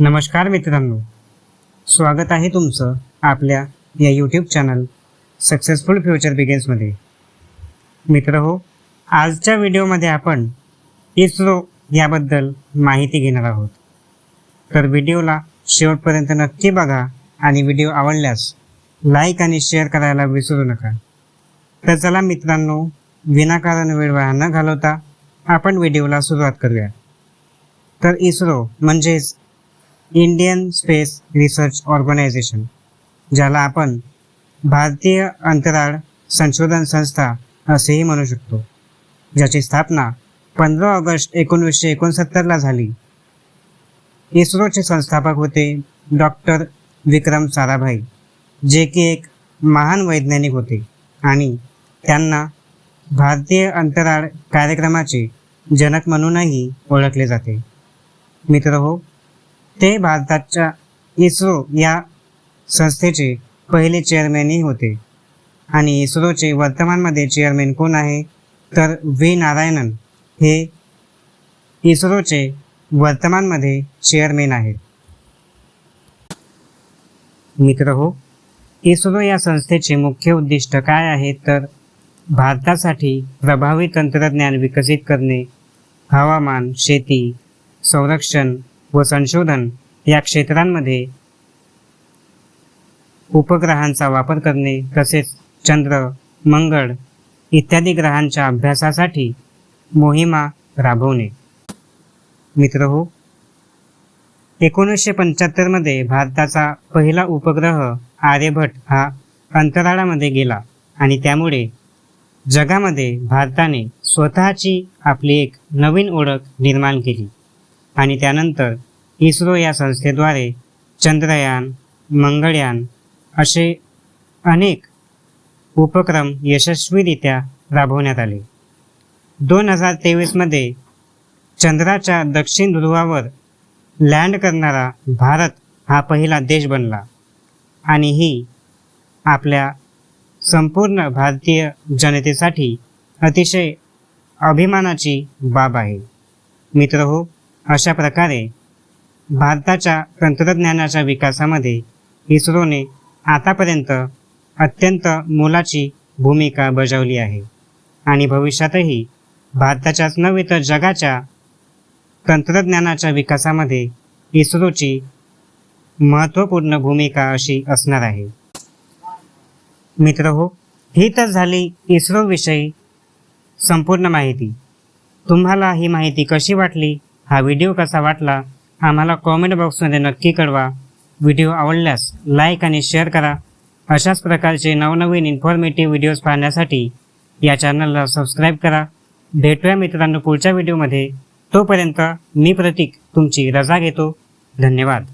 नमस्कार मित्रांनो. स्वागत आहे तुमचं आपल्या या यूट्यूब चॅनल सक्सेसफुल फ्युचर बिगेन्समध्ये मित्र हो आजच्या व्हिडिओमध्ये आपण इस्रो याबद्दल माहिती घेणार आहोत. तर व्हिडिओला शेवटपर्यंत नक्की बघा आणि व्हिडिओ आवडल्यास लाईक आणि शेअर करायला विसरू नका. तर चला मित्रांनो विनाकारण वेळ वाया न घालवता आपण व्हिडिओला सुरुवात करूया. तर इस्रो म्हणजेच इंडियन स्पेस रिसर्च ऑर्गनायझेशन ज्याला आपण भारतीय अंतराळ संशोधन संस्था असेही म्हणू शकतो ज्याची स्थापना पंधरा ऑगस्ट एकोणीसशे एकोणसत्तरला झाली. इस्रोचे संस्थापक होते डॉक्टर विक्रम साराभाई जे की एक महान वैज्ञानिक होते आणि त्यांना भारतीय अंतराळ कार्यक्रमाचे जनक म्हणूनही ओळखले जाते. मित्र हो ते भारताच्या इस्रो या संस्थेचे पहिले चेअरमॅनही होते. आणि इस्रोचे वर्तमानमध्ये चेअरमॅन कोण आहे? तर व्ही. नारायणन हे इस्रोचे वर्तमानमध्ये चेअरमॅन आहेत. मित्र हो इस्रो या संस्थेचे मुख्य उद्दिष्ट काय आहे तर भारतासाठी प्रभावी तंत्रज्ञान विकसित करणे हवामान शेती संरक्षण व संशोधन या क्षेत्रांमध्ये उपग्रहांचा वापर करणे तसेच चंद्र मंगळ इत्यादी ग्रहांच्या अभ्यासासाठी मोहिमा राबवणे. मित्र हो एकोणीसशे पंच्याहत्तरमध्ये भारताचा पहिला उपग्रह आर्यभट हा अंतराळामध्ये गेला आणि त्यामुळे जगामध्ये भारताने स्वतःची आपली एक नवीन ओळख निर्माण केली. आणि त्यानंतर इस्रो या संस्थेद्वारे चंद्रयान मंगळयान असे अनेक उपक्रम यशस्वीरित्या राबवण्यात आले. दोन हजार तेवीसमध्ये चंद्राच्या दक्षिण ध्रुवावर लँड करणारा भारत हा पहिला देश बनला आणि ही आपल्या संपूर्ण भारतीय जनतेसाठी अतिशय अभिमानाची बाब आहे. मित्र हो अशा प्रकारे भारताच्या तंत्रज्ञानाच्या विकासामध्ये इस्रोने आतापर्यंत अत्यंत मोलाची भूमिका बजावली आहे. आणि भविष्यातही भारताच्याच नव्हे तर जगाच्या तंत्रज्ञानाच्या विकासामध्ये इस्रोची महत्त्वपूर्ण भूमिका अशी असणार आहे. मित्र हो ही तर झाली इस्रोविषयी संपूर्ण माहिती. तुम्हाला ही माहिती कशी वाटली? हा व्हिडिओ कसा वाटला आम्हाला कॉमेंट बॉक्समध्ये नक्की कळवा. व्हिडिओ आवडल्यास लाईक आणि शेअर करा. अशाच प्रकारचे नवनवीन इन्फॉर्मेटिव्ह व्हिडिओज पाहण्यासाठी या चॅनलला सबस्क्राईब करा. भेटूया मित्रांनो पुढच्या व्हिडिओमध्ये तोपर्यंत मी प्रतीक तुमची रजा घेतो. धन्यवाद.